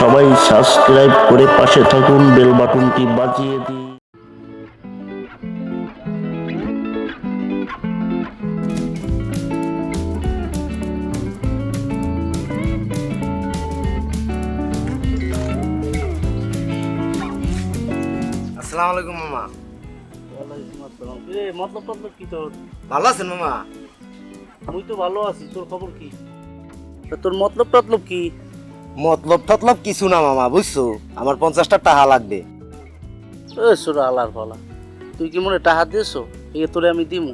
সবাই সাবস্ক্রাইব করে পাশে থাকুন বেল বাটনটি বাজিয়ে দিন। আসসালামু আলাইকুম মামা। মতলব টতলব কি তোর? ভালো আছেন মামা? মুই তো ভালো আছি তোর খবর কি? তোর মতলব টতলব কি? মতলব টতলব কিছু না মামা বুঝছ? আমার পঞ্চাশটা টাকা লাগবে। এ সোরা আলার ফলা তুই কি মনে টাহা দিয়েছ? এ তোরে আমি দিমু।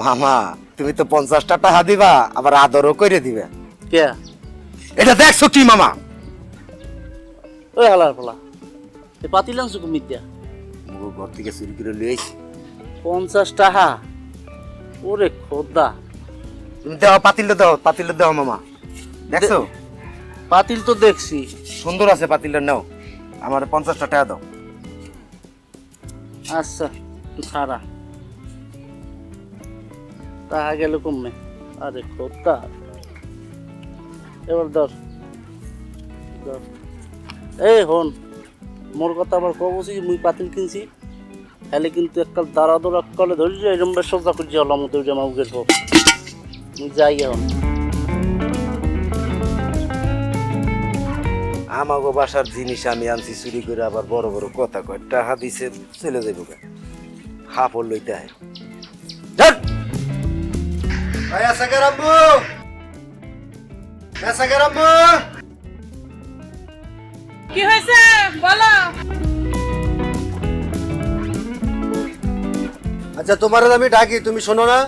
মামা তুমি তো পঞ্চাশটা টাকা দিবা আবার আদরও করে দিবে। কে? এটা দেখছ কি মামা? ওই হালার ফলা এ পাতিল আনছো কুমির দিয়া মুগো ঘর থেকে চুরি করে আইছি। পঞ্চাশ টাকা ওরে খোদা। তুমি দাও পাতিলটা দাও পাতিলটা দাও মামা। দেখছ? পাতিল তো দেখছি। সুন্দর আছে পাতিলটা নাও। আমার পঞ্চাশটা টাকা দাও। আচ্ছা খারা টাকা গেল কমে আরে খোদা এবার ধর। ধর। এই হন। মোর কথা আবার কব বলছি মুই পাতিল কিনছি। তাহলে কিন্তু একটা দাঁড়া দৌড়া কলে ধরি এরম বেশ সোজা করছি হলাম মতো জামা উগের পর যাই এখন আমাগো বাসার জিনিস আমি আনছি চুরি করে আবার বড় বড় কথা কয় টাকা দিছে চলে যাব গা। হাফর লইতে হয় কি হয়েছে? বলো। আচ্ছা তোমার আমি ডাকি তুমি শোনো না।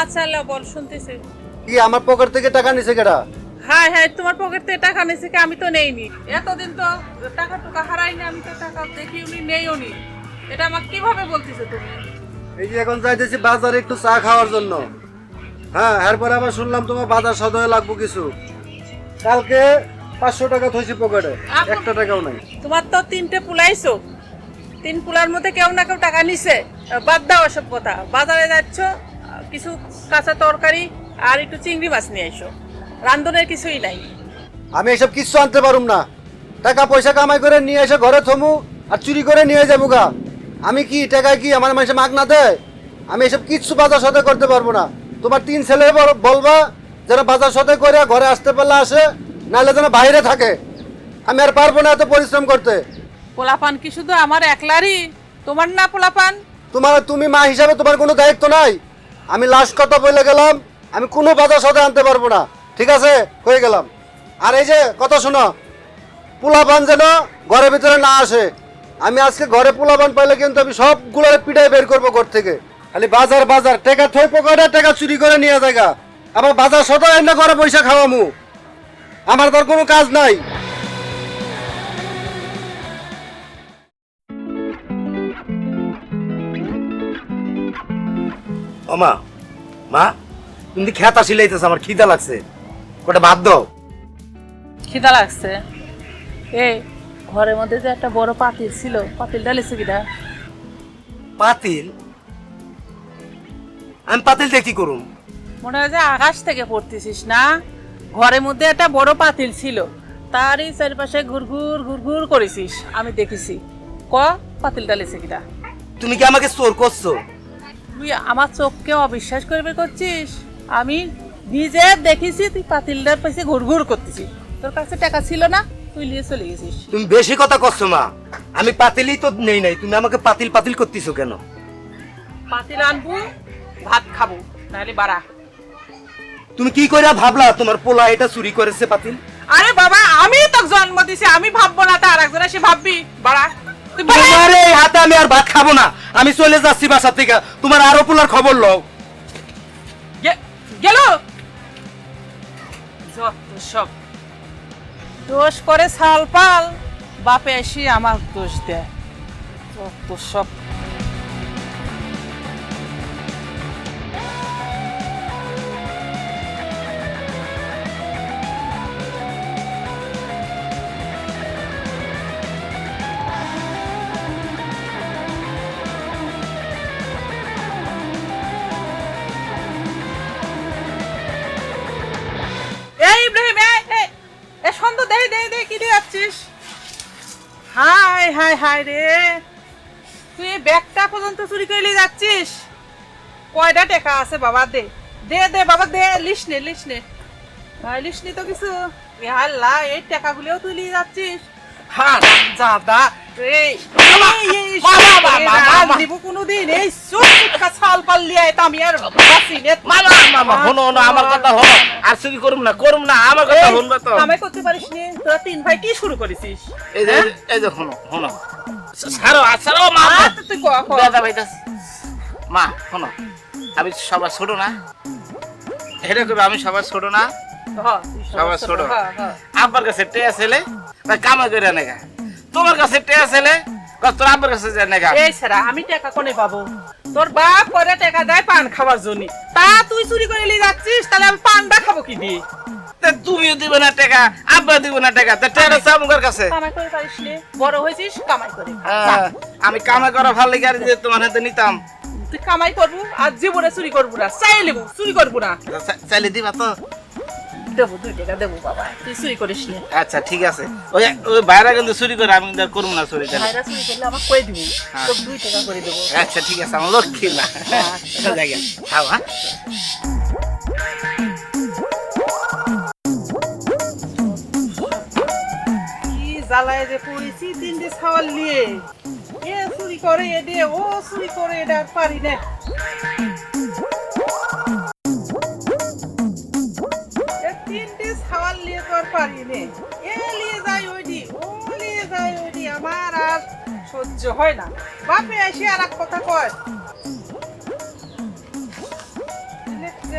আচ্ছা লো বল শুনতেছি। কি আমার পকেট থেকে টাকা নিছে কেডা? হ্যাঁ হ্যাঁ তোমার পকেট থেকে টাকা নিয়েছে কি? আমি তো নেইনি। এতদিন তো টাকা টুকা হারাইনি আমি তো টাকা দেখিও নি নেইও নি এটা আমাকে কীভাবে বলতেছো তুমি? এই যে এখন যাইতেছি বাজারে একটু চা খাওয়ার জন্য। হ্যাঁ এরপরে আবার শুনলাম তোমার বাজার সদয়ে লাগবো কিছু। কালকে পাঁচশো টাকা থইছি পকেটে একটা টাকাও নাই। তোমার তো তিনটে পুলাইছো। তিন পুলার মধ্যে কেউ না কেউ টাকা নিছে। বাদ দাও এসব কথা। বাজারে যাচ্ছ কিছু কাঁচা তরকারি আর একটু চিংড়ি মাছ নিয়ে এসো রান্ধনের কিছুই নাই। আমি এসব কিচ্ছু আনতে পারুম না। টাকা পয়সা কামাই করে নিয়ে এসে ঘরে থমু আর চুরি করে নিয়ে যাব গা। আমি কি টাকায় কি আমার মানুষে মাগ না দেয়? আমি এসব কিচ্ছু বাজার সাথে করতে পারব না। তোমার তিন ছেলে বল- বলবা যেন বাজার সাথে করে ঘরে আসতে পারলে আসে নাহলে যেন বাইরে থাকে। আমি আর পারব না এত পরিশ্রম করতে। পোলাপান কি শুধু আমার একলারই? তোমার না পোলাপান? তোমার তুমি মা হিসাবে তোমার কোনো দায়িত্ব নাই। আমি লাস্ট কথা বলে গেলাম আমি কোনো বাজার সাথে আনতে পারব না। ঠিক আছে? হয়ে গেলাম? আর এই যে, কথা শোনো। পোলাপান যেন ঘরের ভিতরে না আসে। আমি আজকে ঘরে পোলাপান পাইলে কিন্তু আমি সবগুলো পিঠাই বের করব ঘর থেকে। খালি বাজার বাজার। টাকা থই পকেটে, টাকা চুরি করে নিয়ে জায়গা। আবার বাজার সদা এনে ঘরে পয়সা খাওয়ামু। আমার তার কোনো কাজ নাই। মা তুমি খেতা সিলাইতেছ আমার খিদা লাগছে। কটা ভাত দাও। খিদা লাগছে। এই ঘরের মধ্যে যে একটা বড় পাতিল ছিল পাতিল ডালিছে কিনা? পাতিল? আমি পাতিল দিয়ে কি করুম? মনে হয় যে আকাশ থেকে পড়তেছিস না? ঘরের মধ্যে একটা বড় পাতিল ছিল। তারই চারিপাশে ঘুরঘুর ঘুরঘুর করেছিস আমি দেখেছি। ক পাতিল ডালিছে কিনা? তুমি কি আমাকে চোর করছ? তুই আমার চোখকে অবিশ্বাস করবে করছিস? আমি নিজে দেখেছি তুই পাতিলটার পাশে ঘুরঘুর করতেছিস তোর কাছে টাকা ছিল না তুই নিয়ে চলে গেছিস। তুমি বেশি কথা করছ মা। আমি পাতিলই তো নেই নাই তুমি আমাকে পাতিল পাতিল করতেছো কেন? পাতিল আনব ভাত খাব নাহলে বাড়া। তুমি কি করে ভাবলা তোমার পোলা এটা চুরি করেছে পাতিল? আরে বাবা আমি তো জন্ম দিছি আমি ভাববো না তার একজন এসে ভাববি। বাড়া। তোমার এই হাতে আমি আর ভাত খাব না। আমি চলে যাচ্ছি বাসা থেকে। তোমার আরও পোলার খবর লও। গেল? যত সব। দোষ করে সাল পাল বাপে এসে আমার দোষ দেয়। যত সব। হাই হাই হাই রে। তুই ব্যাগটা পর্যন্ত চুরি করে যাচ্ছিস? কয়টা টাকা আছে বাবা, দে। দে দে বাবা, দে, লিস নে লিস নে। ভাই, লিস নি তো কিছু। আল্লাহ, এই টাকাগুলোও তুই নিয়ে যাচ্ছিস। হ্যাঁ দাদা এই আমি আর বাসি নে মামা মামা হনো হনো আমার কথা হনো আর চুরি করুম না করুম না আমার কথা শুনবে তো। কামাই করতে পারিস নি। তোরা তিন ভাই কি শুরু করেছিস? এই যে এই যে হনো হনো ছাড়ো ছাড়ো মা। তুই ক ক। দাদা ভাই মা শোনো আমি সবার ছোট না। এটা করবে আমি সবার ছোট না। হ্যাঁ, সবার ছোট, হ্যাঁ, হ্যাঁ। আব্বার কাছে টেয়া ছেলে কামাই করে নেগা। তোমার কাছে টেয়া ছেলে? তোর আব্বার কাছে যায় নেগা? এই সারা আমি টাকা কোনে পাবো? তোর বাপ করে টাকা দেয় পান খাবার জন্য। তা তুই চুরি করে নিয়ে যাচ্ছিস তাহলে আমি পানটা খাব কি দিয়ে? তুমিও দিবে না টাকা আব্বা দিব না টাকা। আমার কাছে। কামাই করে পারিস নি। বড় হয়েছিস কামাই করে হ্যাঁ, আমি কামাই করা ভালো লেগে আর যে তোমার হাতে নিতাম। তুই কামাই করব আর জীবনে চুরি করব না চাই নেব চুরি করব না। চাইলে দিবা তো। দেবো দুই টাকা দেবো বাবা। তুই চুরি করিস নি। আচ্ছা ঠিক আছে। ওই ওই বাইরে কিন্তু চুরি করে আমি কিন্তু করব না চুরি করলে আমার কয়ে দিবি? হ্যাঁ। দুই টাকা করে দেবো। আচ্ছা ঠিক আছে আমার লক্ষ্মী না জায়গা খাও হ্যাঁ। জ্বালায় যে পড়েছি তিনটে ছাওয়াল নিয়ে। এ চুরি করে এ দিয়ে ও চুরি করে এটা আর পারি না। আমার আর সহ্য হয় না। বাপে এসে আর এক কথা কয়।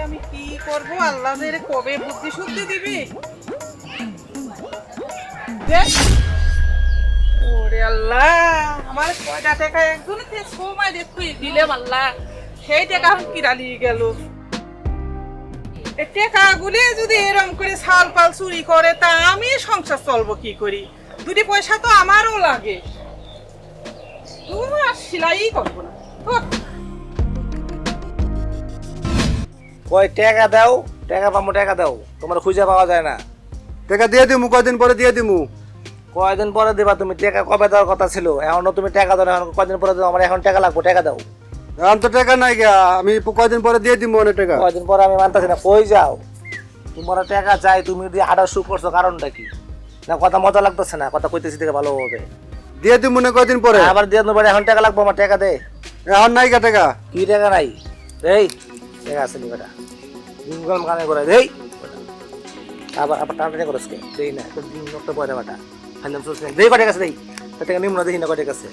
আমি কি করব? আল্লাহ কবে বুদ্ধি শুদ্ধি দিবি? ওরে আল্লাহ, আমার কয়টা টাকা? একজনকে সময় দেখুই দিলে আল্লাহ সেই টাকা এখন কিরালি গেল? এই টাকাগুলি যদি এরম করে ছাল পাল চুরি করে তা আমি সংসার চলবো কি করি? দুটি পয়সা তো আমারও লাগে। তোমার সেলাই করব না। কয় টাকা দাও টাকা পাবো টাকা দাও। তোমার খুঁজে পাওয়া যায় না। টাকা দিয়ে দিমু কয়দিন পরে দিয়ে দিমু? কয়দিন পরে দেবা তুমি? টাকা কবে দেওয়ার কথা ছিল? এখনও তুমি টাকা দাও এখন কয়দিন পরে দাও আমার এখন টাকা লাগবো টাকা দাও। এখন তো টাকা নাই গা আমি কয়দিন পরে দিয়ে দিমু অনেক টাকা। কয়দিন পরে আমি মানতেছি না কই যাও? তোমার টাকা চাই তুমি যদি আডার শু করছ কারণটা কি? না কথা মজা লাগতেছে না কথা কইতেছি থেকে ভালো হবে। দিয়ে দিমু না কয়দিন পরে? আবার দিয়ে দেবো এখন টাকা লাগবে আমার টাকা দে। এখন নাই গা টাকা। কি টাকা নাই? এই টাকা আছে নি বেটা। দিনকাল কানে করে দেই আবার আবার টানা করিস কে? দেই না তোর দিন একটা পয়সা বেটা। ফাইনাল সোর্স দেই কয় টাকা আছে দেই? তোর টাকা নিম না দেখি না কয় টাকা আছে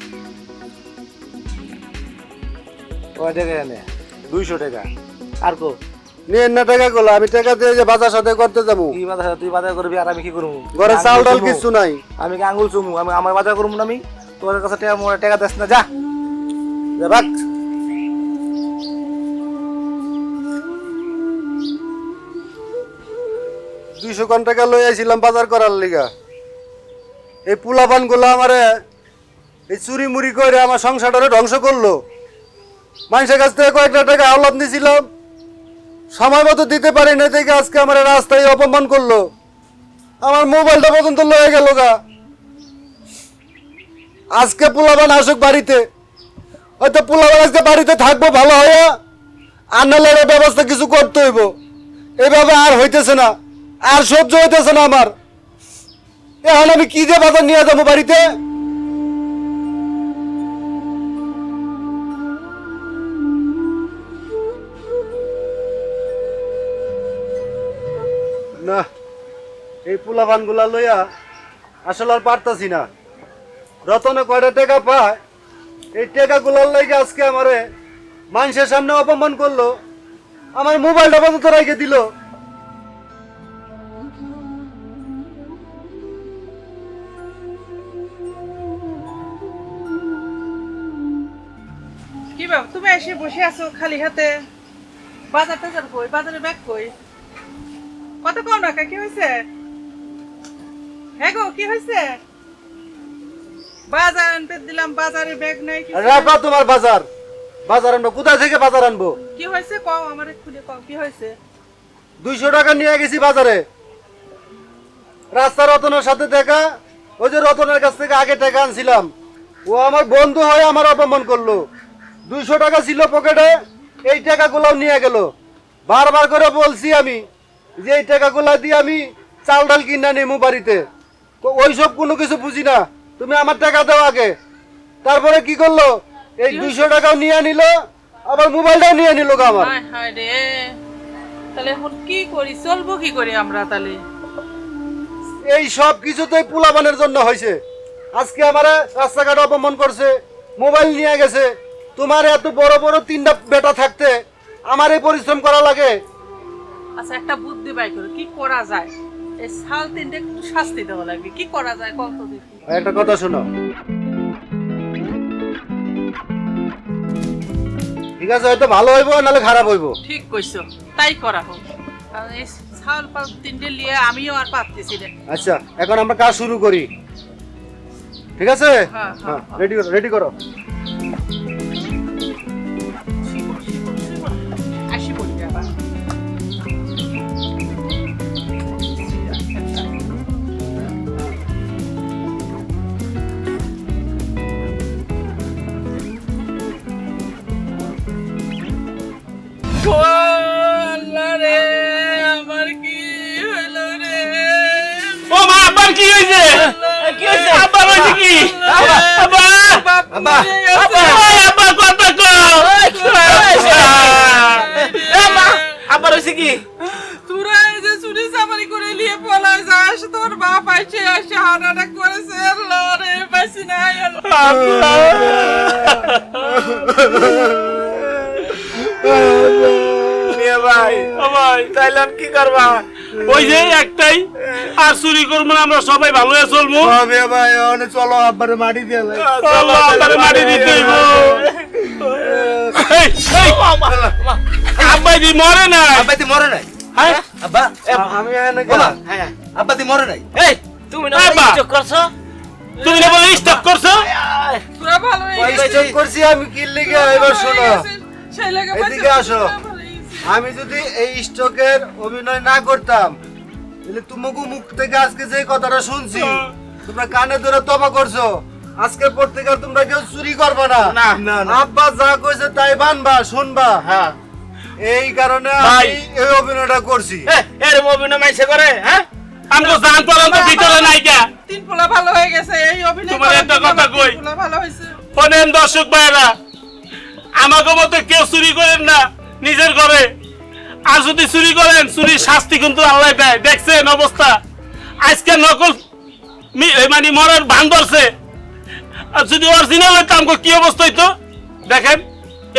কয় টাকা এনে? দুইশো টাকা। আর কো? নিয়ে না টাকা গুলো আমি টাকা দিয়ে যে বাজার সাথে করতে যাব। তুই বাজার তুই বাজার করবি আর আমি কি করব? ঘরে চাল ডাল কিছু নাই। আমি কি আঙ্গুল চুমু? আমি আমার বাজার করব না আমি? তোর কাছে টাকা মোড়ে টাকা দেস না যা। যা ভাগ। দুইশো কোন টাকা লই আইছিলাম বাজার করার লিগা। এই পুলাপানগুলো আমারে এই চুরি মুড়ি করে আমার সংসারটারে ধ্বংস করল। মানুষের কাছ থেকে কয়েকটা টাকা আওলাদ নিয়েছিলাম। সময় মতো দিতে পারি না থেকে আজকে আমার রাস্তায় অপমান করল। আমার মোবাইলটা পর্যন্ত লয়ে গেল গা। আজকে পোলাবান আসুক বাড়িতে। হয়তো পোলাবান আজকে বাড়িতে থাকব ভালো হয়ে এর ব্যবস্থা কিছু করতে হইব। এভাবে আর হইতেছে না, আর সহ্য হইতেছে না আমার। এখন আমি কি দিয়ে বাজার নিয়ে যাব বাড়িতে? এই পোলাপানগুলা লইয়া আসলে আর পারতাছি না। রতনে কয়টা টাকা পায়, এই টাকা গুলার লাগে আজকে আমারে মানুষের সামনে অপমান করল, আমার মোবাইলটা পর্যন্ত রেখে দিল। কি তুমি এসে বসে আছো খালি হাতে? বাজার টাজার কই? বাজারে ব্যাগ কই? কত কম টাকা কি হয়েছে? হ্যাঁ কি হয়েছে? বাজার আনতে দিলাম বাজারে ব্যাগ নাই কি রাখো তোমার বাজার। বাজার আনব কোথায় থেকে বাজার আনব? কি হয়েছে কও আমার খুলে কও কি হয়েছে? দুইশো টাকা নিয়ে গেছি বাজারে। রাস্তা রতনের সাথে দেখা ওই যে রতনের কাছ থেকে আগে টাকা আনছিলাম। ও আমার বন্ধু হয়ে আমার অপমান করল। দুইশো টাকা ছিল পকেটে এই টাকাগুলো নিয়ে গেল। বারবার করে বলছি আমি যে এই টাকাগুলো দিয়ে আমি চাল ডাল কিনা নেমু বাড়িতে। ওইসব কোনো কিছু বুঝি না। তুমি আমার টাকা দাও আগে। তারপরে কি করল? এই দুইশো টাকাও নিয়ে নিল আবার মোবাইলটাও নিয়ে নিল গো আমার। হায় রে। তাহলে এখন কি করি? চলবো কি করি আমরা তাহলে? এই সব কিছুতেই পোলাবানের জন্য হয়েছে। আজকে আমারে রাস্তাঘাট অপমান করছে মোবাইল নিয়ে গেছে। তোমার এত বড় বড় তিনটা বেটা থাকতে আমার এই পরিশ্রম করা লাগে। আচ্ছা একটা বুদ্ধি বাই করে কি করা যায়? এই সাল তিনটে একটু শাস্তি দেওয়া লাগবে। কি করা যায় কত দেখি। একটা কথা শোনো। ঠিক আছে হয়তো ভালো হইব নাহলে খারাপ হইব। ঠিক কইছো তাই করা হোক। কারণ এই ছাল পাল তিনটে নিয়ে আমিও আর পারতেছি না। আচ্ছা এখন আমরা কাজ শুরু করি। ঠিক আছে? হ্যাঁ, হ্যাঁ হ্যাঁ, রেডি করো রেডি করো। কি কি? আব্বা আব্বা? আব্বা আব্বা কথা কি? তোরা এই যে চুরি চামারি করে নিয়ে পলা যাস তোর বাপ আইসে আসে অ্যাটাক করেছে আল্লাহ রে বেশি নাই আল্লাহ নিয়ে ভাই ভাই তাইলে কি করবা ওই যে একটাই আর চুরি করব না আমরা সবাই ভালো হয়ে চলবো ভাই অনেক চলো আব্বারে মাটি দিয়ে চলো আব্বারে মাটি দিতে হইব এই, এই, আব্বাই মরে না আব্বাতি মরে নাই হ্যাঁ আব্বা আমি এনে বাবা মরে নাই এই তুমি না করছ তুমি না বলে স্টক করছ তোরা ভালো হয়ে করছি আমি কি লিগে এবার শোনো সেই লেগে এদিকে আসো। আমি যদি এই স্টকের অভিনয় না করতাম তাহলে তোমাকে মুখ থেকে আজকে যে কথাটা শুনছি তোমরা কানে ধরে তবা করছ। আজকের পর থেকে তোমরা কেউ চুরি করবে না। না, না, না। আব্বা যা কইছে তাই বানবা শুনবা। হ্যাঁ। এই কারণে আমি এই অভিনয়টা করছি। এরম অভিনয় মাইসে করে হ্যাঁ? আমগো জান পর্যন্ত ভিতরে নাই কা তিন পোলা ভালো হয়ে গেছে এই অভিনয় তোমার একটা কথা কই। পোলা ভালো হয়েছে। শোনেন দর্শক ভাইরা আমাকে মতো কেউ চুরি করেন না। নিজের ঘরে। আর যদি চুরি করেন চুরির শাস্তি কিন্তু আল্লাহ দেয়। দেখছেন অবস্থা? আজকে নকল মানে মরার ভান ধরছে। আর যদি অরিজিনাল হইতো আমাকে কি অবস্থা হইতো? দেখেন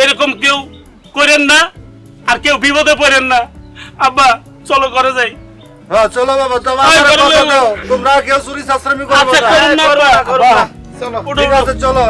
এরকম কেউ করেন না আর কেউ বিপদে পড়েন না। আব্বা চলো করে যাই। হ্যাঁ চলো বাবা তোমার কেউ চুরি শাস্ত্রামি করবে আচ্ছা চলো।